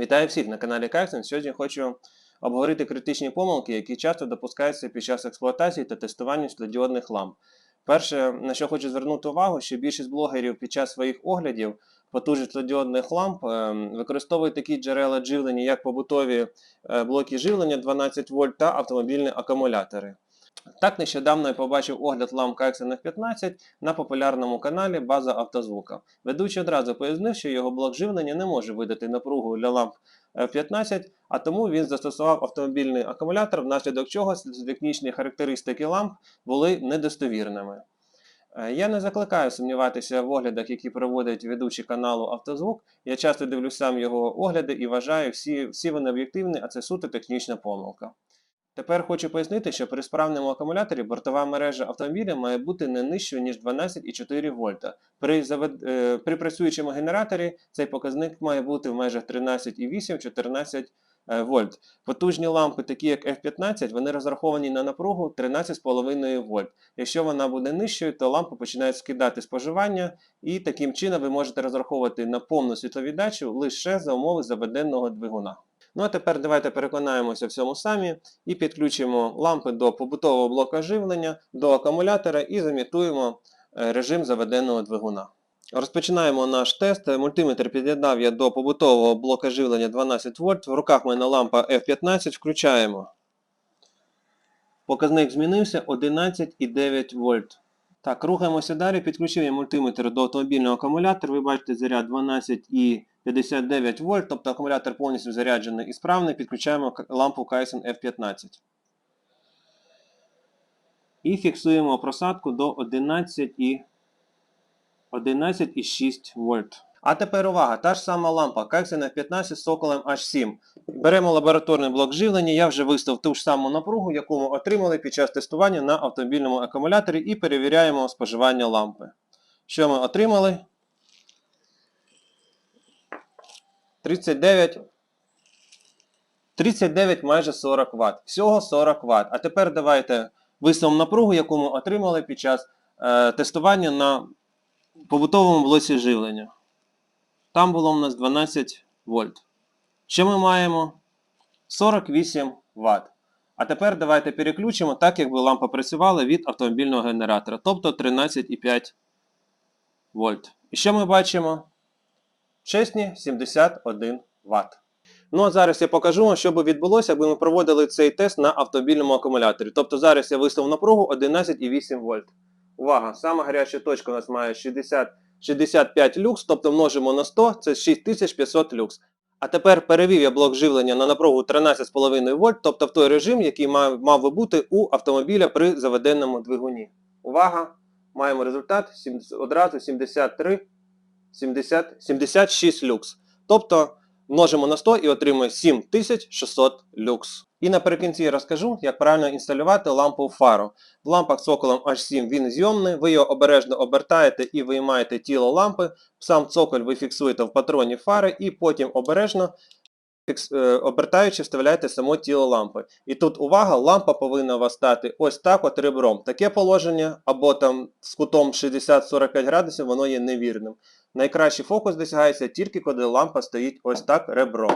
Вітаю всіх на каналі Кайсен. Сьогодні хочу обговорити критичні помилки, які часто допускаються під час експлуатації та тестування світлодіодних ламп. Перше, на що хочу звернути увагу, що більшість блогерів під час своїх оглядів потужність світлодіодних ламп ем, використовують такі джерела живлення, як побутові е, блоки живлення 12 вольт та автомобільні акумулятори. Так, нещодавно я побачив огляд ламп KXN F15 на популярному каналі База Автозвука. Ведучий одразу пояснив, що його блок живлення не може видати напругу для ламп F15, а тому він застосував автомобільний акумулятор, внаслідок чого технічні характеристики ламп були недостовірними. Е, Я не закликаю сумніватися в оглядах, які проводять ведучі каналу Автозвук. Я часто дивлюсь сам його огляди і вважаю, всі, всі вони об'єктивні, а це суто технічна помилка. Тепер хочу пояснити, що при справному акумуляторі бортова мережа автомобіля має бути не нижчою, ніж 12,4 вольта. При, завед... е, при працюючому генераторі цей показник має бути в межах 13,8-14 е, вольт. Потужні лампи, такі як F15, вони розраховані на напругу 13,5 вольт. Якщо вона буде нижчою, то лампа починає скидати споживання, і таким чином ви можете розраховувати на повну світловіддачу лише за умови заведеного двигуна. Ну а тепер давайте переконаємося в цьому самі і підключимо лампи до побутового блока живлення, до акумулятора і замітуємо е, режим заведеного двигуна. Розпочинаємо наш тест. Мультиметр під'єднав я до побутового блока живлення 12 вольт. В руках в мене лампа F15. Включаємо. Показник змінився 11,9 вольт. Так, рухаємося далі. Підключив я мультиметр до автомобільного акумулятора. Ви бачите заряд 12,59 вольт, тобто акумулятор повністю заряджений і справний. Підключаємо лампу Kaizen F15. І фіксуємо просадку до 11 11,6 вольт. А тепер увага, та ж сама лампа Kaizen F15 з соколем H7. Беремо лабораторний блок живлення, я вже виставив ту ж саму напругу, яку ми отримали під час тестування на автомобільному акумуляторі і перевіряємо споживання лампи. Що ми отримали? 39 39 майже 40 Вт. Всього 40 Вт. А тепер давайте виставимо напругу, яку ми отримали під час е, тестування на побутовому блоці живлення. Там було у нас 12 вольт. Що ми маємо? 48 Вт. А тепер давайте переключимо так, якби лампа працювала від автомобільного генератора, тобто 13,5 вольт. І що ми бачимо? Чесні 71 Вт. Ну а зараз я покажу вам, що би відбулося, якби ми проводили цей тест на автомобільному акумуляторі. Тобто зараз я виставив напругу 11,8 вольт. Увага! Сама гаряча точка у нас має 60, 65 люкс, тобто множимо на 100, це 6500 люкс. А тепер перевів я блок живлення на напругу 13,5 вольт, тобто в той режим, який мав, мав би бути у автомобіля при заведеному двигуні. Увага! Маємо результат сім- одразу 73, 70, 76 люкс. Тобто множимо на 100 і отримуємо 7600 люкс. І наприкінці я розкажу, як правильно інсталювати лампу фару. В лампах з цоколем H7 він зйомний, ви його обережно обертаєте і виймаєте тіло лампи, сам цоколь ви фіксуєте в патроні фари і потім обережно обертаючи вставляєте само тіло лампи. І тут увага, лампа повинна у вас стати ось так от ребром. Таке положення або там з кутом 60-45 градусів, воно є невірним. Найкращий фокус досягається тільки коли лампа стоїть ось так ребром.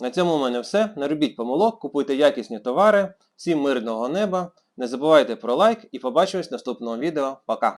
На цьому у мене все. Не робіть помилок, купуйте якісні товари. Всім мирного неба. Не забувайте про лайк і побачимось в наступному відео. Пока!